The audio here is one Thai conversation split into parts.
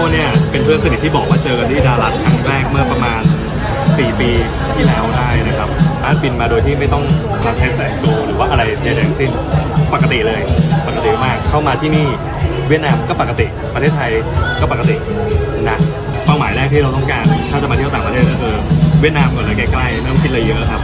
ก้เนี่ยเป็นเพื่อนสนิทที่บอกว่าเจอกันที่ดารัสครั้งแรกเมื่อประมาณ 4 ปีที่แล้วได้นะครับอาร์ตบินมาโดยที่ไม่ต้องมาเทสแสงโซหรือว่าอะไรใดๆทั้งสิ้นปกติเลยปกติมากเข้ามาที่นี่เวียดนามก็ปกติประเทศไทยก็ปกตินะเป้าหมายแรกที่เราต้องการ ถ้าจะมาเที่ยวต่างประเทศก็คือเวียดนามก่อนเลยใกล้ๆไม่ต้องคิดอะไรเยอะครับ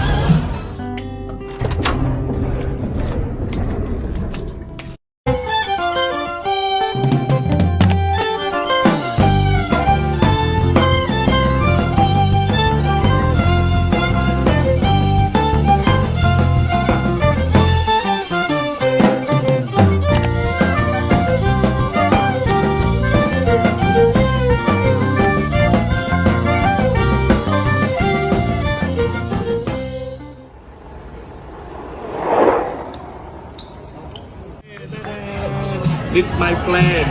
This my friend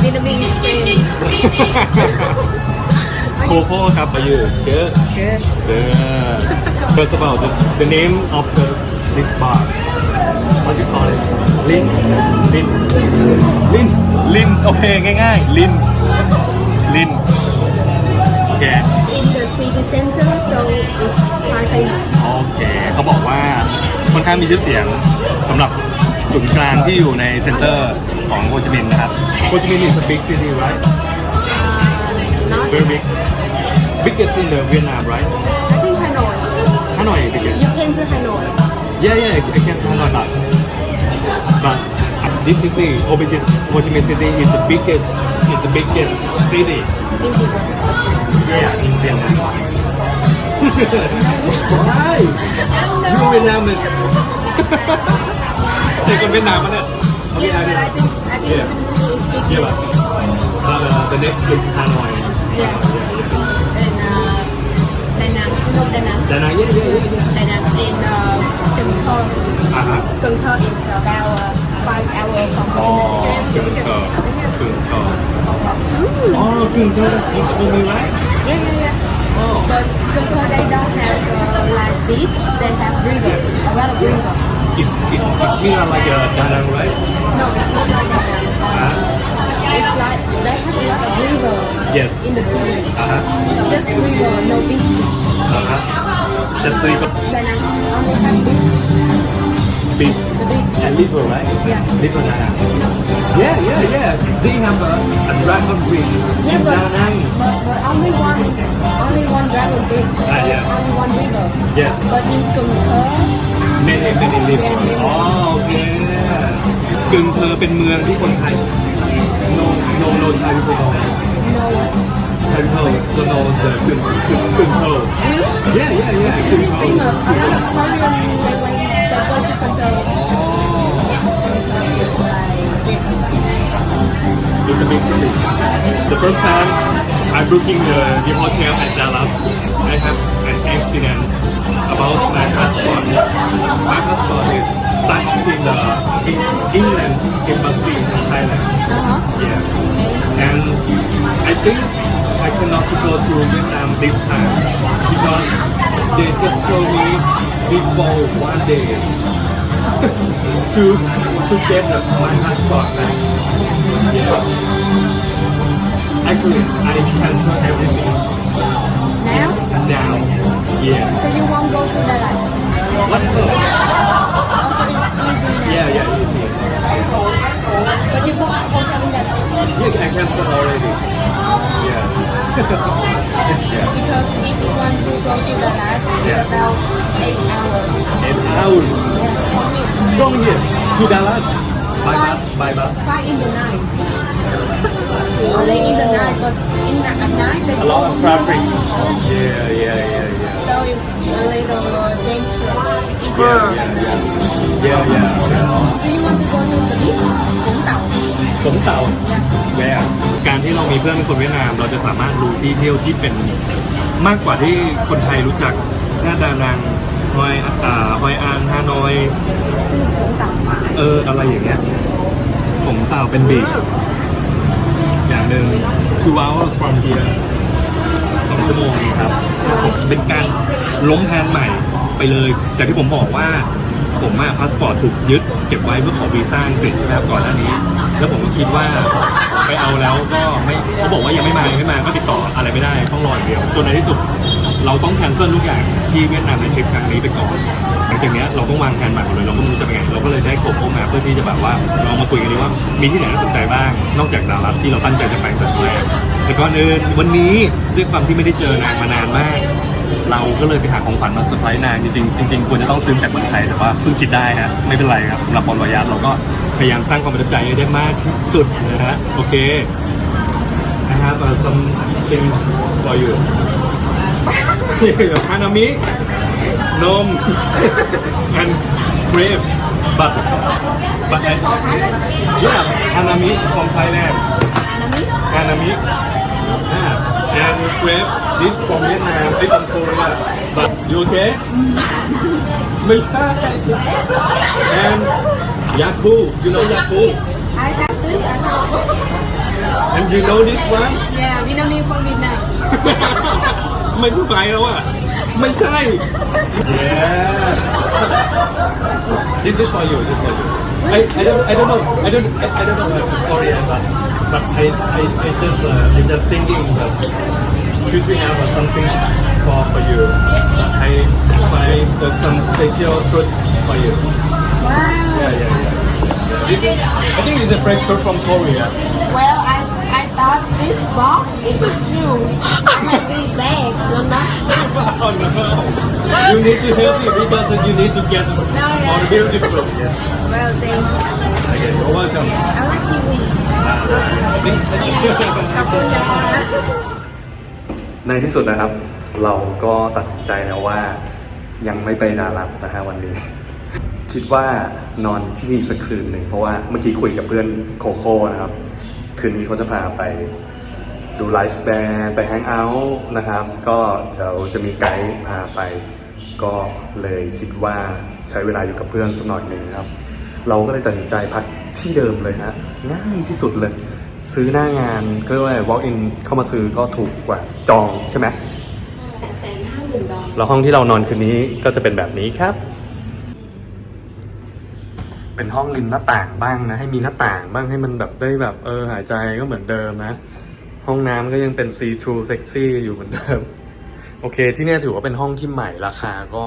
Vietnamese friend. โคโค่ครับอายุเยอะ Good. เออ First of all the, the name of the this bar what do you call it ลินลินลินลินโอเคง่ายๆลินลินโอเค In the city center, so it's quite famous. โอเคเขาบอกว่าค่อนข้างมีชื่อเสียงสำหรับศูนย์กลางที่อยู่ในเซ็นเตอร์ ของโฮจิมินห์นะครับโฮจิมินห์ is a big city right Uh, not. very big biggest in the Vietnam right I think Hanoi. Hanoi biggest You came to Hanoi. Yeah, yeah, I can Hanoi but but this city, Ho Chi Minh Ho Chi Minh City is the biggest is the biggest city In the world. yeah in Vietnam Why you Vietnamese ใช่คนเวียดนามมั้ยเนี่ย Okay, I did. I think, I think yeah. It's yeah, but, but uh, the next is Hanoi. Yeah. Uh, yeah, yeah. And uh, Đà Nẵng, no, Đà Nẵng. Đà Nẵng, yeah, yeah, yeah. yeah. Đà Nẵng and uh, Cần Thơ. Uh-huh. Cần Thơ is about uh, five hour from home. Oh, Cần Thơ. Cần Thơ. Oh, Cần Thơ, that's beautiful, right? Yeah, yeah, yeah. Oh. But Cần Thơ, they don't have uh, like beach, they have river, a lot of river. It's, it's, it's me like a Da Nang, right? No, it's not like that. Uh, It's like they have a lot of river yes. in the city. Uh-huh. Just river, no beach. Uh-huh. Just three Da Nang only have beach. beach The beach. and river, right? Yeah. River Da Nang. Yeah, yeah, yeah. They have a, a dragon bridge Yeah, in but, but, but only one, only one dragon beach. Ah, yeah. Only one river. Yes. But in Cần Thơ, many many lives อ๋อโอเคกึ่งเธอเป็นเมืองที่คนไทย no no no Thai people know no. Thai people don't know the กึ่งกึ่งกึ่งเธอ Really? yeah yeah yeah กึ่งเธอ Famous. A lot of Korean when they go to Cần Thơ. It's a big city. The first time I'm booking the, the hotel at Dallas, I have accident about my passport. My passport is stuck in the in England embassy in Thailand. Uh-huh. Yeah. And I think I cannot go to Vietnam this time because they just told me before one day to to get the, my passport back. Yeah. Actually, I cancel everything Now? now. Yeah. So you won't go to? What the? It's easy now. Yeah, yeah, easy. But you book hotel in Dallas? Yeah, I cancel already. Yeah. yeah. Because if you want to go to Dallas, it's Yeah. about 8 hours. And hours Yeah, from here to Dallas by bus, by bus. Five in the night. Only in the night, but in the at night they A lot of traffic. Yeah, yeah, yeah. Yeah, yeah. Do you want to go to the beach? Vũng Tàu. สมเต่าแม่การที่เรามีเพื่อนเป็นคนเวียดนาม เราจะสามารถรู้ที่เที่ยวที่เป็นมากกว่าที่คนไทยรู้จักแค่ดานังฮอยอ่าฮอยอานฮานอยเออ อะไรอย่างเงี้ยสมเต่าเป็นบีช อย่างหนึ่ง two hours from here สองชั่วโมงครับเป็นการล้มแผนใหม่ ไปเลยจากที่ผมบอกว่าผมอะพาสปอร์ตถูกยึดเก็บไว้เพื่อขอวีซ่าอังกฤษใช่ไหมครับก่อนหน้านี้ แล้วผมก็คิดว่าไปเอาแล้วก็ไม่เขาบอกว่ายังไม่มายังไม่มาก็ติดต่ออะไรไม่ได้ต้องรออย่างเดียวจนในที่สุด เราต้องแคนเซิลทุกอย่างที่เวียดนามในทริปครั้งนี้ไปก่อนหลังจากนี้เราต้องวางแผนใหม่หมดเลยเราก็ไม่รู้จะไปไงเราก็เลยได้โคโคมาเพื่อที่จะแบบว่าเรามาคุยกันดีว่ามีที่ไหนน่าสนใจบ้าง นอกจากดารัสที่เราตั้งใจจะไปแต่แรกแต่ก่อนอื่นวันนี้ด้วยความที่ไม่ได้เจอนางมานานมาก เราก็เลยไปหาของขวัญมาเซอร์ไพรส์นางจริงๆจริงๆควรจะต้องซื้อจากเมืองไทยแต่ว่าเพิ่งคิดได้ฮะไม่เป็นไรครับสำหรับบอลวายัสเราก็พยายามสร้างความประทับใจให้ได้มากที่สุดนะฮะโอเค I have uh, something for you ฮานามินม and grape but but I, yeah ฮานามิ from Thailand ฮานามิ Ah, and crave this from Vietnam, this from Korea. But you okay? Mista and Yaku. You know Yaku? I have this. I know. And you know this one? Yeah, Vietnamese from Vietnam. ไม่พูดไปแล้วอ่ะไม่ใช่ Yeah. This is for you. This is for you. I, I don't I don't know I don't I, I don't know. Sorry, but but I I I just uh, I just thinking that should we have uh, something for for you. I find uh, some special fruit for you. Wow. Yeah yeah yeah. This is, I think it's a fresh fruit from Korea. Well I I thought this box is a shoes maybe bag no not oh no you need to help me because you need to get yeah. all beautiful yes. Well thank you okay you're welcome I like kiwi ขอบคุณจ้าในที่สุดนะครับ เราก็ตัดสินใจแล้วว่า ยังไม่ไปดารัตนะฮะวันนี้ คิดว่านอนที่นี่สักคืนหนึ่งเพราะว่าเมื่อกี้คุยกับเพื่อนโคโค่นะครับ คืนนี้เขาจะพาไปดูไลฟ์แบนด์ไปแฮงเอาท์นะครับ ก็จะจะมีไกด์พาไป ก็เลยคิดว่าใช้เวลาอยู่กับเพื่อนสักหน่อยหนึ่งครับ เราก็เลยตัดสินใจพักที่เดิมเลยฮะง่ายที่สุดเลย ซื้อหน้างานก็เรียกว่า walk in เข้ามาซื้อก็ถูกกว่าจองใช่ไหมแปดแสนห้าหมื่นดอลลาร์แล้วห้องที่เรานอนคืนนี้ก็จะเป็นแบบนี้ครับ เป็นห้องริมหน้าต่างบ้างนะ ให้มีหน้าต่างบ้างให้มันแบบได้แบบเออหายใจก็เหมือนเดิมนะ ห้องน้ำก็ยังเป็น see through sexy อยู่เหมือนเดิม โอเค ที่เนี่ยถือว่าเป็นห้องที่ใหม่ราคาก็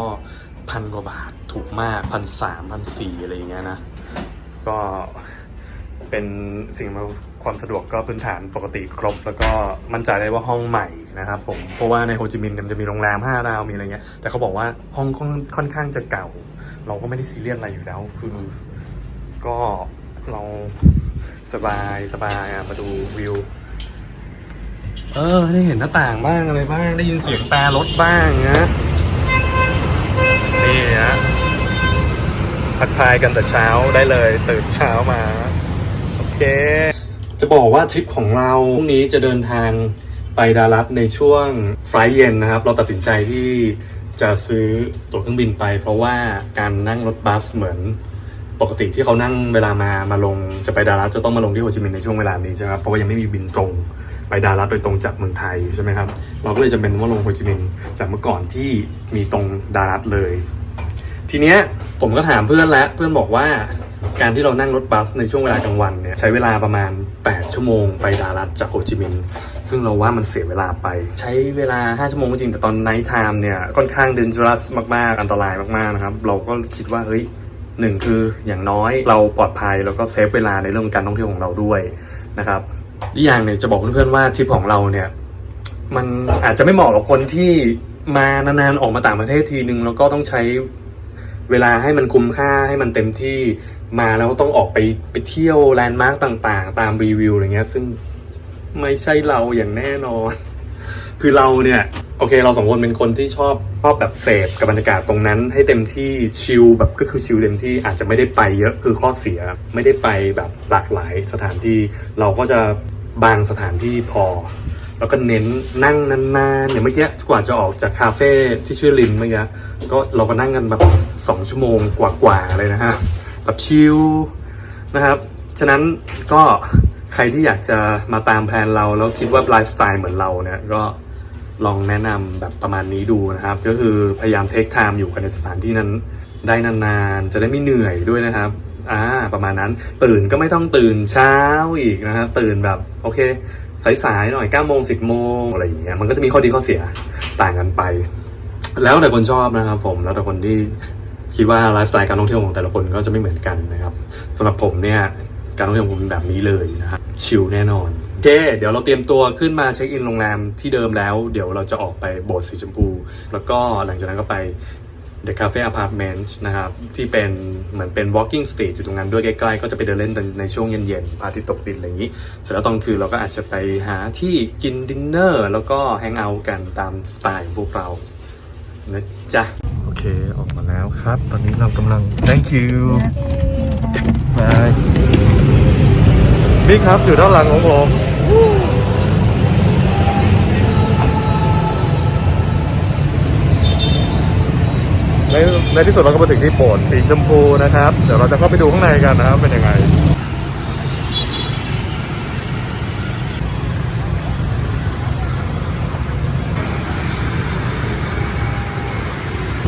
พันกว่าบาท ถูกมากพันสามพันสี่อะไรอย่างเงี้ยนะ ก็เป็นสิ่งความสะดวกก็พื้นฐานปกติครบ แล้วก็มั่นใจได้ว่าห้องใหม่นะครับผมเพราะว่าในโฮจิมินห์มันจะมีโรงแรม5ดาวมีอะไรเงี้ยแต่เขาบอกว่าห้องค่อนข้างจะเก่า เราก็ไม่ได้ซีเรียสอะไรอยู่แล้ว คือก็เราสบายสบายอะมาดูวิว เออ ได้เห็นหน้าต่างบ้างอะไรบ้าง ได้ยินเสียงแต่รถบ้างนะนี่ฮะ ทักทายกันแต่เช้าได้เลยตื่นเช้ามา โอเค จะบอกว่าทริปของเราพรุ่งนี้จะเดินทางไปดารัสในช่วงไฟล์เย็นนะครับ เราตัดสินใจที่จะซื้อตั๋วเครื่องบินไป เพราะว่าการนั่งรถบัสเหมือนปกติที่เขานั่งเวลามามาลงจะไปดารัสจะต้องมาลงที่โฮจิมินห์ในช่วงเวลานี้ใช่ไหมครับเพราะว่ายังไม่มีบินตรงไปดารัสโดยตรงจากเมืองไทยใช่ไหมครับเราก็เลยจำเป็นว่าลงโฮจิมินห์จากเมื่อก่อนที่มีตรงดารัสเลย ทีเนี้ยผมก็ถามเพื่อนแล้วเพื่อนบอกว่าการที่เรานั่งรถบัสในช่วงเวลากลางวันเนี่ยใช้เวลาประมาณ 8 ชั่วโมงไปดารัสจากโฮจิมินห์ซึ่งเราว่ามันเสียเวลาไป ใช้เวลา 5 ชั่วโมงก็จริงแต่ตอนไนท์ไทม์เนี่ยค่อนข้างเดนจรัสมาก ๆ อันตรายมาก ๆ นะครับ เราก็คิดว่า เฮ้ยหนึ่งคืออย่างน้อยเราปลอดภัยแล้วก็เซฟเวลาในเรื่องของการท่องเที่ยวของเราด้วยนะครับอีกอย่างเนี่ยจะบอกเพื่อนๆว่าทริปของเราเนี่ยมันอาจจะไม่เหมาะกับคนที่มานานๆออกมาต่างประเทศทีนึงแล้วก็ต้องใช้ เวลาให้มันคุ้มค่าให้มันเต็มที่มาแล้วต้องออกไปไปเที่ยวแลนด์มาร์กต่างๆ ตามรีวิวอะไรเงี้ย ซึ่งไม่ใช่เราอย่างแน่นอน คือเราเนี่ยโอเคเราสองคนเป็นคนที่ชอบชอบแบบเสพกับบรรยากาศตรงนั้น ให้เต็มที่ชิลแบบก็คือชิลเต็มที่อาจจะไม่ได้ไปเยอะคือข้อเสียไม่ได้ไปแบบหลากหลายสถานที่ เราก็จะบางสถานที่พอ แล้วก็เน้นนั่งนานๆอย่างเมื่อกี้กว่าจะออกจากคาเฟ่ที่ชื่อลินเมื่อกี้ก็เราก็นั่งกันแบบสองชั่วโมงกว่าๆเลยนะฮะแบบชิลนะครับ ฉะนั้นก็ใครที่อยากจะมาตามแพลนเรา แล้วคิดว่าไลฟ์สไตล์เหมือนเราเนี่ยก็ลองแนะนำแบบประมาณนี้ดูนะครับ ก็คือพยายามเทคไทม์อยู่กันในสถานที่นั้นได้นานๆ จะได้ไม่เหนื่อยด้วยนะครับอ่าประมาณนั้นตื่นก็ไม่ต้องตื่นเช้าอีกนะครับ ตื่นแบบโอเค สายๆหน่อย9โมง10โมงอะไรอย่างเงี้ยมันก็จะมีข้อดีข้อเสียต่างกันไป แล้วแต่คนชอบนะครับผมแล้วแต่คนที่คิดว่าไลฟ์สไตล์การท่องเที่ยวของแต่ละคนก็จะไม่เหมือนกันนะครับสำหรับผมเนี่ยการท่องเที่ยวของผมเป็นแบบนี้เลยนะครับชิลแน่นอนโอเคเดี๋ยวเราเตรียมตัวขึ้นมาเช็คอินโรงแรมที่เดิมแล้ว เดี๋ยวเราจะออกไปโบสถ์สีชมพู แล้วก็หลังจากนั้นก็ไป The Cafe Apartment นะครับที่เป็นเหมือนเป็น walking street อยู่ตรงนั้นด้วยใกล้ๆ ก็จะไปเดินเล่นในช่วงเย็นๆพระอาทิตย์ตกดินอะไรอย่างนี้ เสร็จแล้วตอนคืนเราก็อาจจะไปหาที่กินดินเนอร์แล้วก็แฮงเอาท์กันตามสไตล์ของพวกเรานะจ๊ะ โอเคออกมาแล้วครับ ตอนนี้เรากำลัง thank you บายนี่ครับอยู่ด้านหลังของผม ในในที่สุดเราก็มาถึงที่โบสถ์สีชมพูนะครับ เดี๋ยวเราจะเข้าไปดูข้างในกันนะครับ เป็นยังไง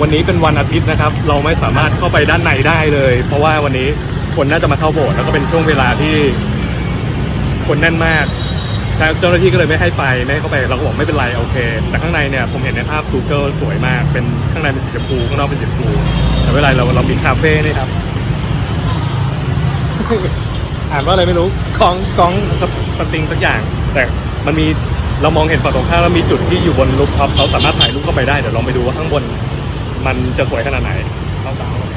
วันนี้เป็นวันอาทิตย์นะครับ เราไม่สามารถเข้าไปด้านในได้เลย เพราะว่าวันนี้คนน่าจะมาเข้าโบสถ์แล้วก็เป็นช่วงเวลาที่คนแน่นมาก เจ้าหน้าที่ก็เลยไม่ให้ไปไม่ให้เข้าไปเราก็บอกไม่เป็นไรโอเค แต่ข้างในเนี่ยผมเห็นในภาพ Google สวยมากเป็นข้างในเป็นสีชมพูข้างนอกเป็นสีชมพูแต่ไม่เป็นไรเราเรามีคาเฟ่นี่ครับ อ่านว่าอะไรไม่รู้กองกองสติงสักอย่าง แต่มันมีเรามองเห็นฝั่งตรงข้ามแล้วมีจุดที่อยู่บนรูปท็อปเราสามารถถ่ายรูปเข้าไปได้เดี๋ยวลองไปดูว่าข้างบนมันจะสวยขนาดไหนเข้าตาเรา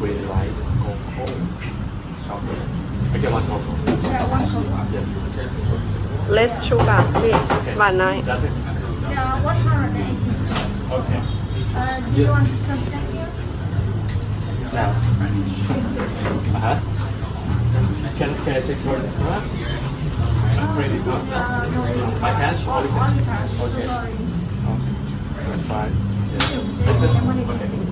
green rice cocoa chocolate I get one cocoa less sugar please หวานน้อย that's it Yeah, what are the eighteen? okay Uh, do you want something here? now uh-huh can can I take your card credit card my cash or you can okay okay fine yes okay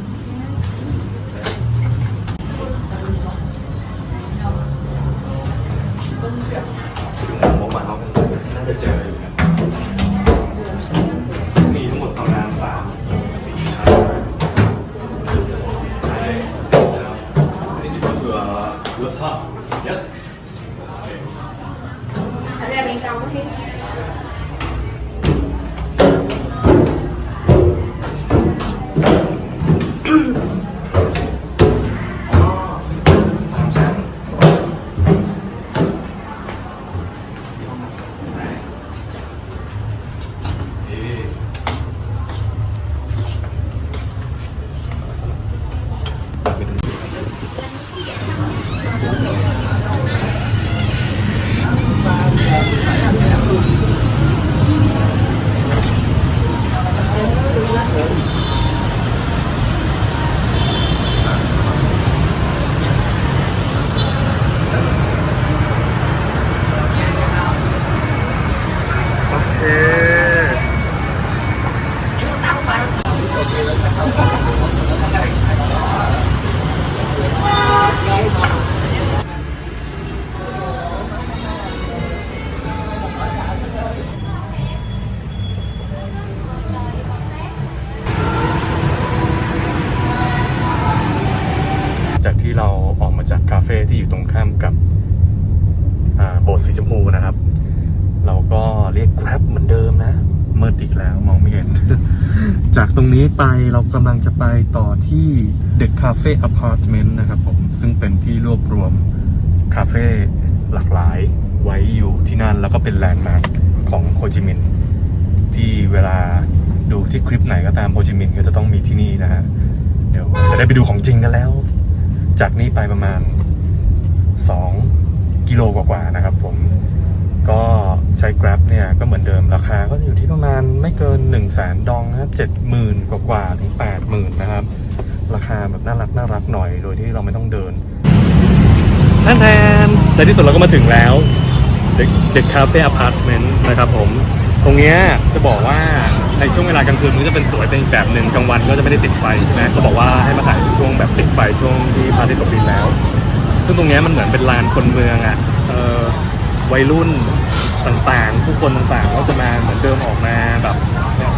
แล้วมองไม่เห็น จากตรงนี้ไปเรากำลังจะไปต่อที่ The Cafe Apartment นะครับผม ซึ่งเป็นที่รวบรวมคาเฟ่หลากหลายไว้อยู่ที่นั่น แล้วก็เป็นแลนด์มาร์คของโฮจิมินห์ที่เวลาดูที่คลิปไหนก็ตามโฮจิมินห์ก็จะต้องมีที่นี่นะฮะ เดี๋ยวจะได้ไปดูของจริงกันแล้ว จากนี้ไปประมาณ 2 กิโลกว่าๆนะครับผม ก็ใช้ Grab เนี่ยก็เหมือนเดิมราคาก็อยู่ที่ประมาณไม่เกิน 1 0 0 0 0แสนดองนะครับ70,000กว่ากว่าถึง80,000นะครับ ราคาแบบน่ารักน่ารักหน่อยโดยที่เราไม่ต้องเดินแทนแทนในที่สุดเราก็มาถึงแล้ว The The Cafe Apartment นะครับผม ตรงเนี้ยจะบอกว่าในช่วงเวลากลางคืนมันก็จะเป็นสวยเป็นอีกแบบหนึ่งกลางวันก็จะไม่ได้ติดไฟใช่ไหมเขาบอกว่าให้มาถ่ายช่วงแบบติดไฟช่วงที่พระอาทิตย์ตกดินแล้ว ซึ่งตรงเนี้ยมันเหมือนเป็นลานคนเมืองอะเออ วัยรุ่นต่างๆ ผู้คนต่างๆ ก็จะมาเหมือนเดิมออกมาแบบเนี่ย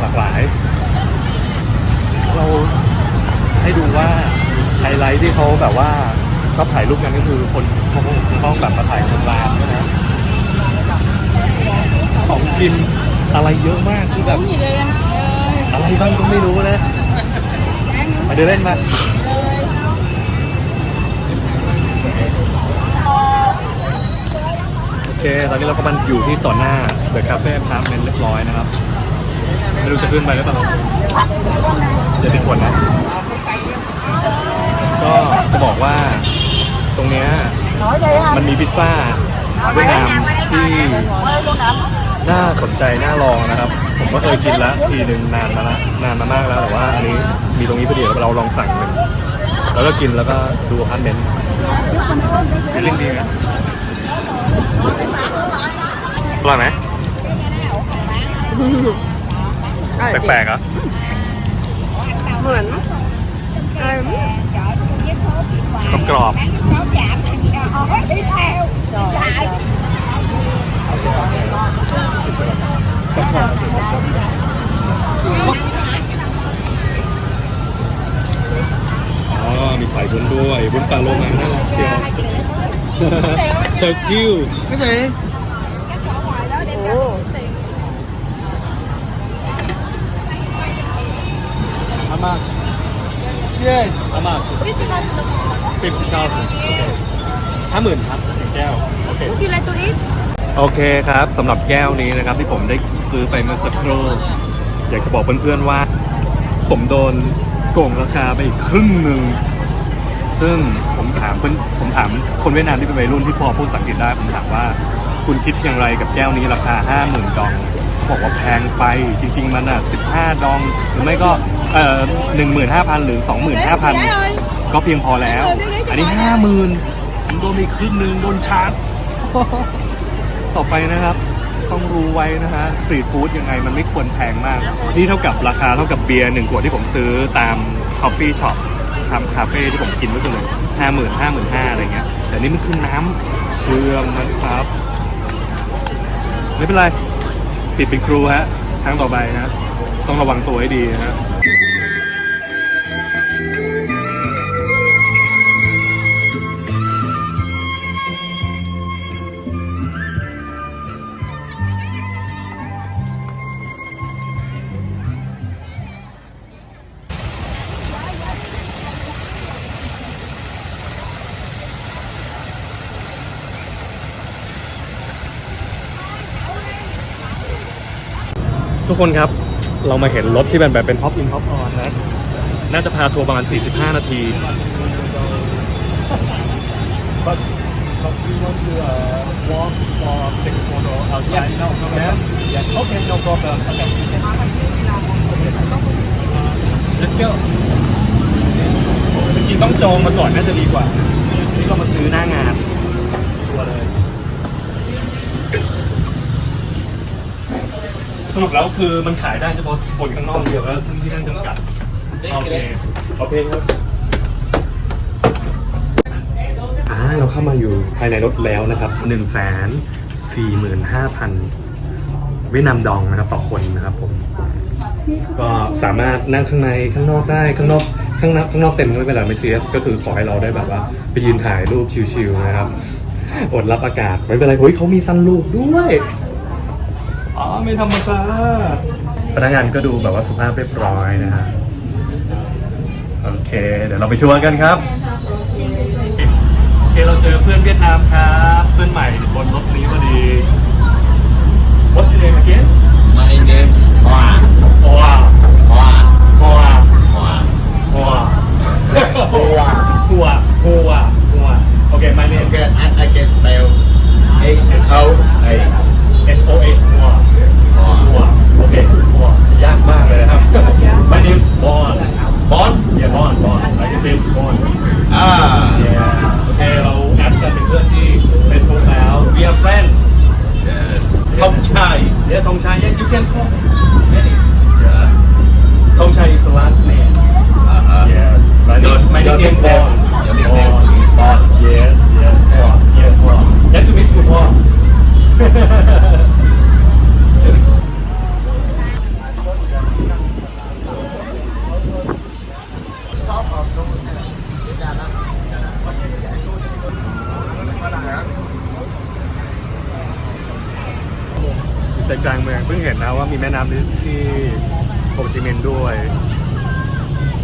หลากหลาย เราให้ดูว่าไฮไลท์ที่เขาแบบว่าชอบถ่ายรูปกันก็คือคนเขาคงต้องแบบมาถ่ายคนร้านด้วยนะของกินอะไรเยอะมากที่แบบอะไรบ้างก็ไม่รู้นะมาเดินเล่นมาโอเค ตอนนี้เราก็มันอยู่ที่ต่อหน้าเดอะคาเฟ่พาร์ทเมนต์เรียบร้อยนะครับ ไม่รู้จะขึ้นไปหรือเปล่าเดี๋ยวติดฝนนะ ก็จะบอกว่าตรงเนี้ยมันมีพิซซ่าเวียดนามที่น่าสนใจน่าลองนะครับ ผมก็เคยกินแล้วทีหนึ่งนานมาละนานมามากแล้วแต่ว่าอันนี้มีตรงนี้พอดีเราลองสั่งหนึ่งแล้วก็กินแล้วก็ดูอพาร์ตเมนต์ฟีลลิ่งดีไหม อร่อยไหมแปลกๆเหรอะเหมือนอะไรกรอบๆอ๋อมีสายบุญด้วยบุญปลาโลมาน่ารักเชียว so cute cái gì โอ้ how much yeah how much fifty thousand ห้าหมื่นครับหนึ่งแก้ว โอเคโอเคครับสำหรับแก้วนี้นะครับที่ผมได้ซื้อไปเมื่อสักครู่อยากจะบอกเพื่อนๆว่า ผมโดนโกงราคาไปอีกครึ่งหนึ่ง ซึ่งผมถามเพื่อนผมถามคนเวียดนามที่เป็นวัยรุ่นที่พอพูดภาษาอังกฤษได้ ผมถามว่าคุณคิดอย่างไรกับแก้วนี้ราคา 50,000 ดองเขาบอกว่าแพงไปจริง ๆ มันอะ 15 ดอง หรือไม่ก็เอ่อ15,000 หรือ 25,000 ก็เพียงพอแล้ว อันนี้ 50,000ผมโดนไปอีกครึ่งหนึ่งโดนชาร์จต่อไปนะครับต้องรู้ไว้นะฮะสตรีทฟู้ดยังไงมันไม่ควรแพงมาก นี่เท่ากับราคาเท่ากับเบียร์หนึ่งขวดที่ผมซื้อตามคอฟฟี่ช็อป คาคาเฟ่ที่ผมกินเมื่อคืนเลยห้าหมื่นห้าหมื่นห้าอะไรเงี้ย แต่นี่มันคือน้ำเชื่อมนะครับ ไม่เป็นไร ปิดเป็นครูฮะ ครั้งต่อไปนะ ต้องระวังตัวให้ดีนะฮะ ทุกคนครับ เรามาเห็นรถที่เป็นแบบเป็น pop in pop on นะ น่าจะพาทัวร์ประมาณ 45 นาที But but we want to uh, walk or take a photo outside no problem yeah okay no problem okay let's go จริงๆต้องจองมาก่อนน่าจะดีกว่า นี่เรามาซื้อหน้างาน สรุปแล้วคือมันขายได้เฉพาะคนข้างนอกเดียวแล้วซึ่งที่นั่นจำกัด โอเคโอเคครับ อ่าเราเข้ามาอยู่ภายในรถแล้วนะครับ1นึ่งแสนสี่หมื่นห้าพันเวียดนามดองนะครับต่อคนนะครับผม ก็สามารถนั่งข้างในข้างนอกได้ข้างนอกข้างนอกข้างนอกเต็มไม่เป็นไรไม่เซียสก็คือขอให้เราได้แบบว่า ไปยืนถ่ายรูปชิวๆนะครับ อดรับอากาศไม่เป็นไรเฮ้ยเขามีซันรูปด้วยอ๋อ ไม่ธรรมดาพนักงานก็ดูแบบว่าสุภาพเรียบร้อยนะฮะโอเค เดี๋ยวเราไปชวนกันครับโอเคเราเจอเพื่อนเวียดนามครับ เพื่อนใหม่บนรถนี้พอดี What's your name again my name's Hoa โอ้ว้า Hoa โอ้ว้า Hoa โอ้ว้า Hoa หัวหัวหัวโอเค my name okay I, I can spell H O A S O A หัว หัวโอเคหัวยากมากเลยนะครับ My name is Bond Bon Yeah Bond Bond like James Bond ah Yeah โอเค เราแอดกันเป็นเพื่อนที่ Facebook แล้ว We are friend yeah. ทงชัย Yeah ทงชัย Yeah you can call any Yeah ทงชัย is the last name uh-huh. Yes My Your, name My your name nickname Bond your Oh, this spot. yes yes Oh, yes, wow. get to meet you more ใจกลางเมืองเพิ่งเห็นนะว่ามีแม่น้ำที่ที่โฮจิมินห์ด้วย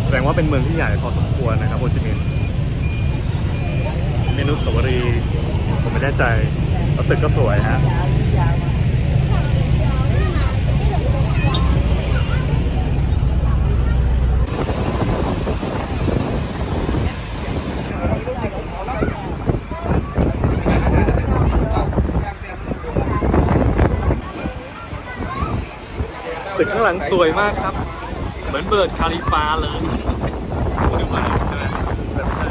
แสดงว่าเป็นเมืองที่ใหญ่พอสมควรนะครับโฮจิมินห์เมนูสวรีผมไม่แน่ใจแล้วตึกก็สวยฮะางหลังสวยมากครับ เหมือนเบิร์ดคาลิฟาเลยจะดูมาใช่ไหมแต่ไม่ใช่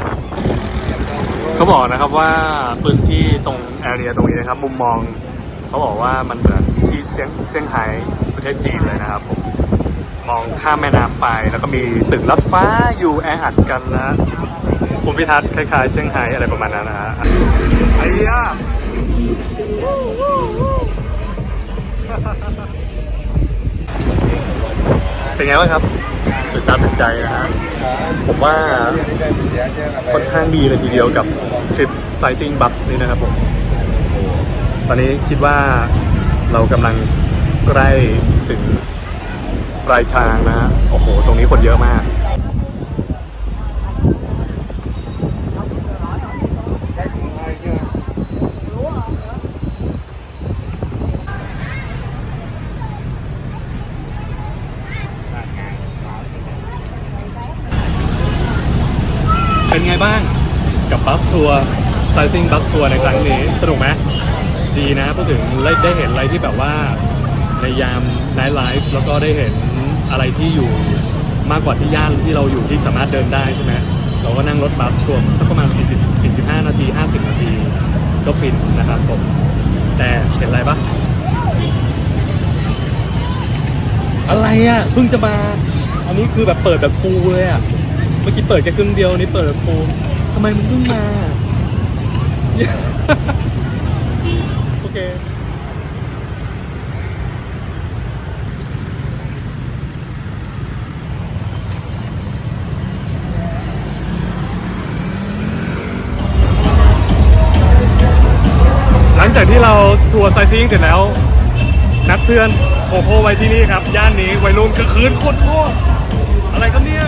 เขาบอกนะครับว่าพื้นที่ตรงแอเรียตรงนี้นะครับ มุมมองเขาบอกว่ามันเหมือนที่เซี่ยงเซี่ยงไฮ้ประเทศจีนเลยนะครับผมมองข้ามแม่น้ำไป แล้วก็มีตึกลัดฟ้าอยู่แออัดกันนะภูมิทัศน์คล้ายๆเซี่ยงไฮ้อะไรประมาณนั้นนะฮะไอ้ยา เป็นไงบ้างครับตื่นตาตื่นใจนะฮะผมว่าค่อนข้างดีเลยทีเดียวกับทริปไซซิ่งบัสนี้นะครับผมตอนนี้คิดว่าเรากำลังใกล้ถึงปลายทางนะฮะโอ้โห ตรงนี้คนเยอะมาก ไงบ้างกับบัสทัวร์ไซซิ่งบัสทัวร์ในครั้งนี้สนุกไหมดีนะพูดถึงได้เห็นอะไรที่แบบว่าในยามไนท์ไลฟ์แล้วก็ได้เห็นอะไรที่อยู่มากกว่าที่ย่านที่เราอยู่ที่สามารถเดินได้ใช่ไหมเราก็นั่งรถบัสทัวร์สักประมาณ 40 45 นาที 50 นาที ก็ฟินนะครับผม แต่เห็นอะไรปะอะไรอะเพิ่งจะมา อันนี้คือแบบเปิดแบบฟูลเลยอะ เมื่อกี้เปิดแค่ครึ่งเดียวนี้เปิดแบบฟูทำไมมันเพิ่งมา โอเค หลังจากที่เราทัวร์ไซซิ่งเสร็จแล้ว นัดเพื่อนโคโค่ไว้ที่นี่ครับ ย่านนี้วัยรุ่นก็คืนโคตรโคตรอะไรกันเนี่ย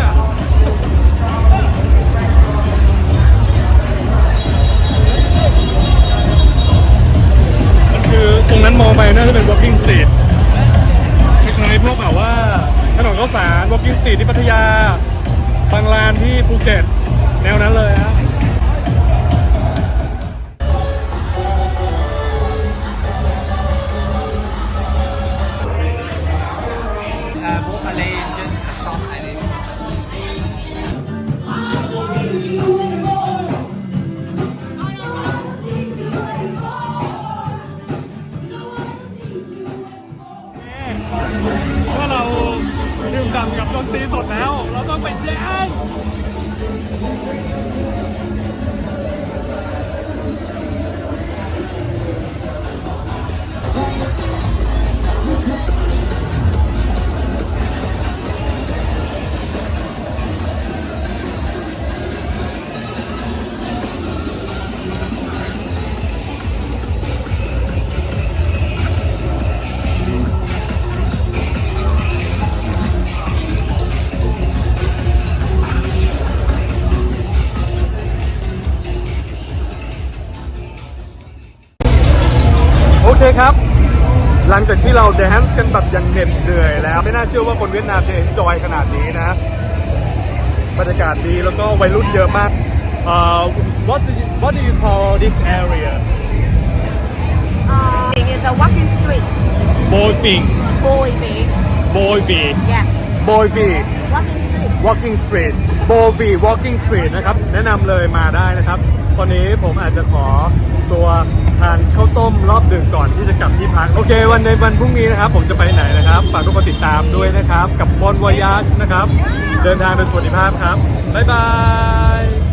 คือตรงนั้นมองไปน่าจะเป็น walking street คล้ายๆพวกแบบว่าถนนข้าวสาร walking street ที่พัทยาบางลานที่ภูเก็ตแนวนั้นเลยฮะ เคครับ หลังจากที่เราแดนซ์กันแบบอยังเหน็ดเหนื่อยแล้ว ไม่น่าเชื่อว่าคนเวียดนามจะเอนจอยขนาดนี้นะบรรยากาศดีแล้วก็วัยรุ่นเยอะมากเอ่อ what do you, what do you call this area Uh, it's a walking street. boy thing Boy big. boy b Yeah. boy b Walking street. Walking street b o b walking street นะครับ แนะนำเลยมาได้นะครับ ตอนนี้ผมอาจจะขอตัวทานข้าวต้มรอบดึกก่อนที่จะกลับที่พัก โอเค วันในวันพรุ่งนี้นะครับ ผมจะไปไหนนะครับ ฝากทุกคนติดตามด้วยนะครับ กับบอลวายาชนะครับ เดินทางโดยสวัสดิภาพครับ บ๊ายบาย